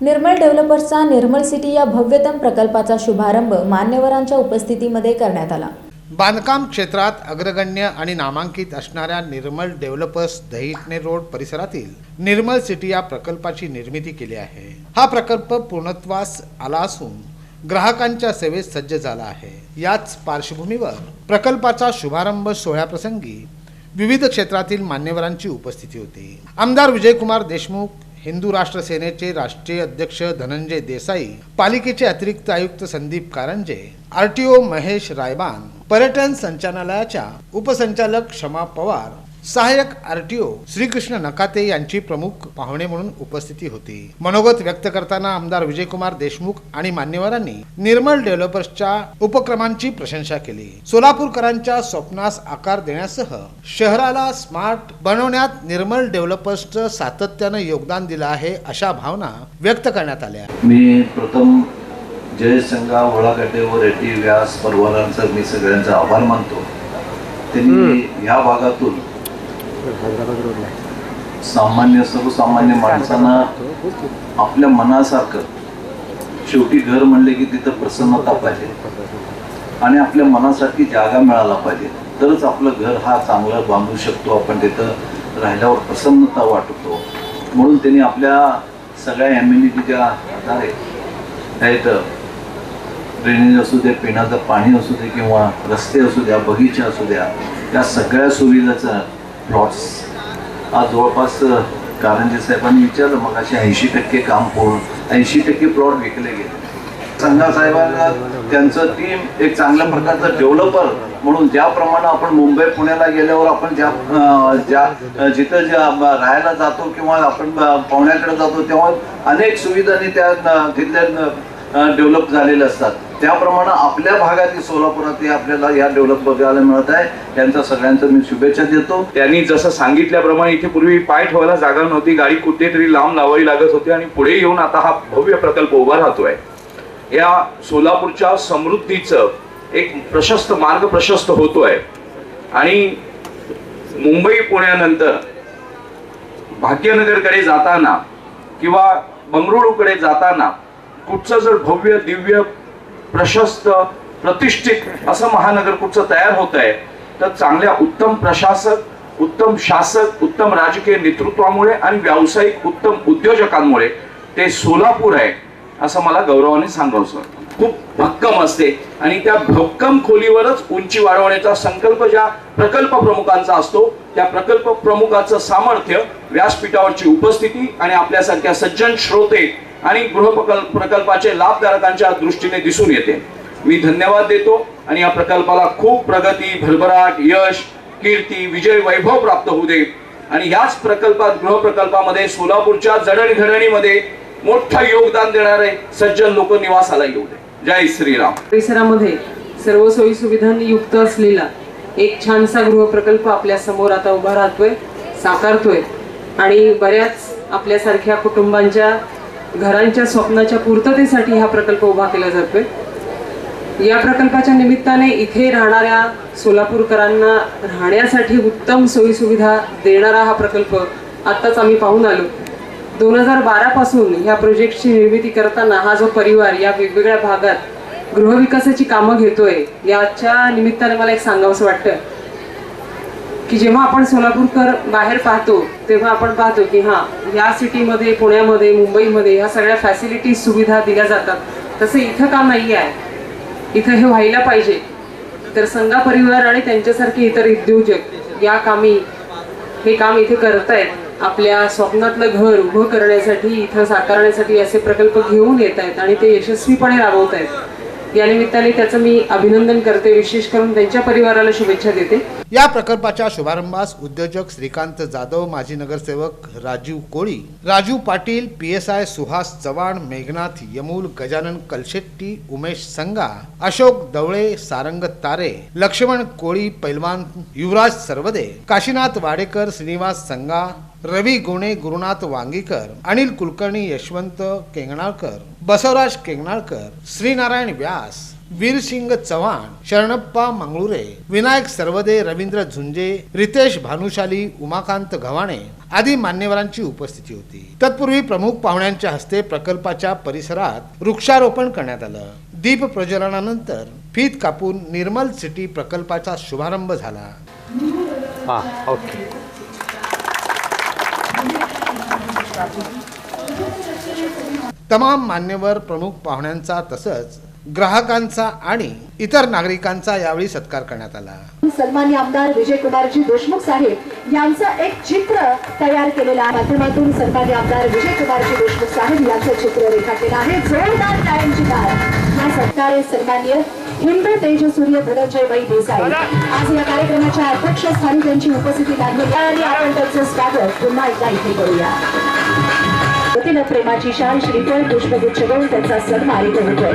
निर्मल डेव्हलपर्सचा निर्मल city या भव्यतम प्रकल्पाचा शुभारंभ मान्यवरांच्या उपस्थितीमध्ये करण्यात आला. बांधकाम क्षेत्रात अग्रगण्य आणि नामांकित असणाऱ्या निर्मल डेव्हलपर्स दहिटणे रोड परिसरातील निर्मल सिटी या प्रकल्पाची निर्मिती केली आहे. हा प्रकल्प पूर्णत्वास आला असून ग्राहकांच्या सेवेत सज्ज झाला आहे. याच पार्श्वभूमीवर प्रकल्पाचा शुभारंभ सोहळ्याप्रसंगी विविध क्षेत्रातील मान्यवरांची उपस्थिती होती. आमदार विजयकुमार देशमुख हिंदू राष्ट्र सेनेचे राष्ट्रीय अध्यक्ष धनंजय देसाई पालिकेचे अतिरिक्त आयुक्त संदीप कारंजे आरटीओ महेश रायबान पर्यटन संचालनालयाच्या उपसंचालक क्षमा पवार सहाय्यक आरटीओ श्रीकृष्ण नकाते यांची प्रमुख पाहुणे म्हणून उपस्थिती होती. मनोगत व्यक्त करताना आमदार विजयकुमार देशमुख आणि मान्यवरांनी निर्मल डेव्हलपर्सच्या उपक्रमांची प्रशंसा केली. सोलापूरकरांच्या स्वप्नास आकार देण्यासह शहराला स्मार्ट बनवण्यात निर्मल डेव्हलपर्सचं सातत्यानं योगदान दिलं आहे अशा भावना व्यक्त करण्यात आल्या. मी प्रथम जय संगा वळाकाटे व रेड्डी व्यास परवारांचा मी सगळ्यांचा आभार मानतो. त्यांनी ह्या भागातून सामान्य सर्वसामान्य माणसांना आपल्या मनासारखं शेवटी घर म्हणले की तिथं प्रसन्नता पाहिजे. आणि आपल्या मनासारखी जागा मिळाला पाहिजे. तरच आपलं घर हा चांगलं बांधू शकतो. आपण तिथं राहिल्यावर प्रसन्नता वाटतो. म्हणून त्यांनी आपल्या सगळ्या एम्युनिटीच्या आधारे आहेत ड्रेनेज असू दे पिण्याचं पाणी असू दे किंवा रस्ते असू द्या बगीचे असू द्या या सगळ्या सुविधाचं प्लॉट्स आज जवळपास कारंजे साहेबांनी विचारलं मग असे ऐंशी टक्के काम पूर्ण ऐंशी टक्के प्लॉट विकले गेले. संघा साहेबांना त्यांचं टीम एक चांगल्या प्रकारचं डेव्हलपर म्हणून ज्याप्रमाणे आपण मुंबई पुण्याला गेल्यावर आपण ज्या ज्या जिथं ज्या राहायला जातो किंवा आपण पाहुण्याकडे जातो तेव्हा अनेक सुविधांनी त्या तिथल्या डेव्हलप झालेल्या असतात. त्याप्रमाणे आपल्या भागातील सोलापुरात आपल्याला या डेव्हलप बघायला मिळत आहे. त्यांचा सगळ्यांचं मी शुभेच्छा देतो. त्यांनी जसं सांगितल्याप्रमाणे इथे पूर्वी पाय ठेवायला जागा नव्हती गाडी कुठेतरी लांब लावावी लागत होती आणि पुढे येऊन आता हा भव्य प्रकल्प उभा राहतोय. या सोलापूरच्या समृद्धीचं एक प्रशस्त मार्ग प्रशस्त होतोय. आणि मुंबई पुण्यानंतर भाग्यनगरकडे जाताना किंवा बंगळुरूकडे जाताना कुठचं जर भव्य दिव्य प्रशस्त प्रतिष्ठित असं महानगर कुठचं तयार होत आहे तर चांगल्या उत्तम प्रशासक उत्तम शासक उत्तम राजकीय नेतृत्वामुळे आणि व्यावसायिक उत्तम उद्योजकांमुळे ते सोलापूर आहे असं मला गौरवाने सांगावं खूप भक्कम असते. आणि त्या भक्कम खोलीवरच उंची वाढवण्याचा संकल्प ज्या प्रकल्प प्रमुखांचा असतो त्या प्रकल्प प्रमुखाचं सामर्थ्य व्यासपीठावरची उपस्थिती आणि आपल्यासारख्या सज्जन श्रोते आणि गृह प्रकल्पाचे लाभधारकांच्या दृष्टीने दिसून येते. मी धन्यवाद देतो आणि या प्रकल्पाला खूप प्रगती भरभराट यश कीर्ती विजय वैभव प्राप्त होऊ दे. आणि याच प्रकल्पात गृह प्रकल्पामध्ये सोलापूरच्या जडणघडणीमध्ये मोठं योगदान देणारे सज्जन लोक निवासाला येऊ दे. जय श्रीराम. परिसरामध्ये सर्व सोयी सुविधांनी युक्त असलेला एक छानसा गृह प्रकल्प आपल्यासमोर आता उभा राहतोय साकारतोय. आणि बऱ्याच आपल्यासारख्या कुटुंबांच्या घरांच्या स्वप्नाच्या पूर्ततेसाठी हा प्रकल्प उभा केला जातोय. या प्रकल्पाच्या निमित्ताने इथे राहणाऱ्या सोलापूरकरांना राहण्यासाठी उत्तम सोयीसुविधा देणारा हा प्रकल्प आत्ताच आम्ही पाहून आलो. दोन हजार बारापासून ह्या प्रोजेक्टची निर्मिती करताना हा जो परिवार या वेगवेगळ्या भागात गृहविकासाची कामं घेतोय याच्या निमित्ताने मला एक सांगावंसं वाटतं. की जेव्हा आपण सोलापूरकर बाहेर पाहतो तेव्हा आपण पाहतो की हां या सिटीमध्ये पुण्यामध्ये मुंबईमध्ये ह्या सगळ्या फॅसिलिटीज सुविधा दिल्या जातात. तसं इथं का नाही आहे? इथं हे व्हायला पाहिजे. तर संघा परिवार आणि त्यांच्यासारखे इतर उद्योजक या कामी हे काम इथे करतायत. आपल्या स्वप्नातलं घर उभं करण्यासाठी इथं साकारण्यासाठी असे प्रकल्प घेऊन येत आहेत आणि ते यशस्वीपणे राबवत आहेत या निमित्ताने त्याचं मी अभिनंदन करते विशेष करून त्यांच्या परिवाराला शुभेच्छा देते. या प्रकल्पाच्या शुभारंभास उद्योजक श्रीकांत जाधव माजी नगरसेवक Rajiv Koli Raju Patil P S I Suhas Chavan Meghnath Yamul Gajanan Kalshetti Umesh Sanga Ashok Dawale Sarang तारे लक्ष्मण कोळी पैलवान युवराज सरवदे काशीनाथ वाडेकर श्रीनिवास संगा रवी गोणे गुरुनाथ वांगीकर अनिल कुलकर्णी यशवंत केंगणाळकर बसवराज केंगणाळकर श्रीनारायण व्यास वीरसिंग चव्हाण शरणप्पा मंगळुरे विनायक सर्वदे रवींद्र झुंजे रितेश भानुशाली उमाकांत गव्हाणे आदी मान्यवरांची उपस्थिती होती. तत्पूर्वी प्रमुख पाहुण्यांच्या हस्ते प्रकल्पाच्या परिसरात वृक्षारोपण करण्यात आलं. दीप प्रज्वलनानंतर फीत कापून निर्मल सिटी प्रकल्पाचा शुभारंभ झाला. हां ओके. तमाम मान्यवर प्रमुख पाहुण्यांचा तसंच ग्राहकांचा आणि इतर नागरिकांचा यावेळी सत्कार करण्यात आला. सन्मान्य आमदार विजयकुमारजी देशमुख साहेब यांचं एक चित्र तयार केलेलं आहे. माध्यमातून सन्मान्य आमदार विजयकुमारजी देशमुख साहेब यांचं चित्र रेखाटलेलं आहे. जोरदार टाळ्यांची दार या सत्कारे सन्मान्य हिंदू तेजसूर्य धनंजयबाई देसाई. आज या कार्यक्रमाच्या अध्यक्षस्थानी त्यांची उपस्थिती लाभली आहे. आणि आपण त्यांचं स्वागत पुन्हा एकदा इथे करूया. वतीनं प्रेमाची शाल श्रीफळ पुष्पगुच्छ देऊन त्यांचा सन्मान करतोय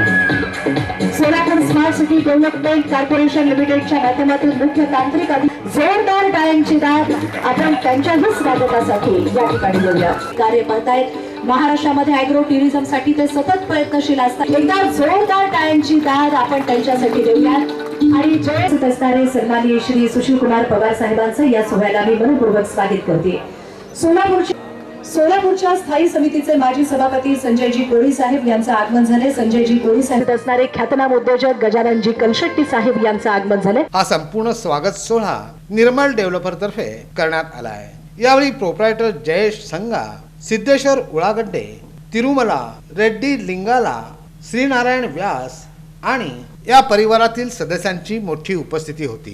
Solapur smart city development corporation लिमिटेडच्या माध्यमातून मुख्य तांत्रिक अधि- जोरदार टाळ्यांची दाद. आपण त्यांच्याही स्वागतासाठी या ठिकाणी बोलूया. कार्य करतायत महाराष्ट्रामध्ये अॅग्रो टुरिझमसाठी ते सतत प्रयत्नशील असतात. एकदा जोरदार टाळ्यांची दाद आपण त्यांच्यासाठी देऊयात. आणि जय असणारे सन्माननीय श्री सुशील कुमार पवार साहेबांचं या सोहळ्याला मी मनपूर्वक स्वागत करते. सोलापूरचे सोलापूरच्या स्थायी समितीचे माजी सभापती संजयजी कोळी साहेब यांचं आगमन झाले. संजयजी कोळी साहेब असणारे ख्यातनाम उद्योजक गजाननजी कलशेट्टी साहेब यांचं आगमन झाले हा संपूर्ण स्वागत सोहळा निर्मल डेव्हलपर तर्फे करण्यात आला आहे यावेळी प्रोप्रायटर जयेश संगा सिद्धेश्वर उळागड्डे तिरुमला रेड्डी लिंगाला श्रीनारायण व्यास आणि या परिवारातील सदस्यांची मोठी उपस्थिती होती.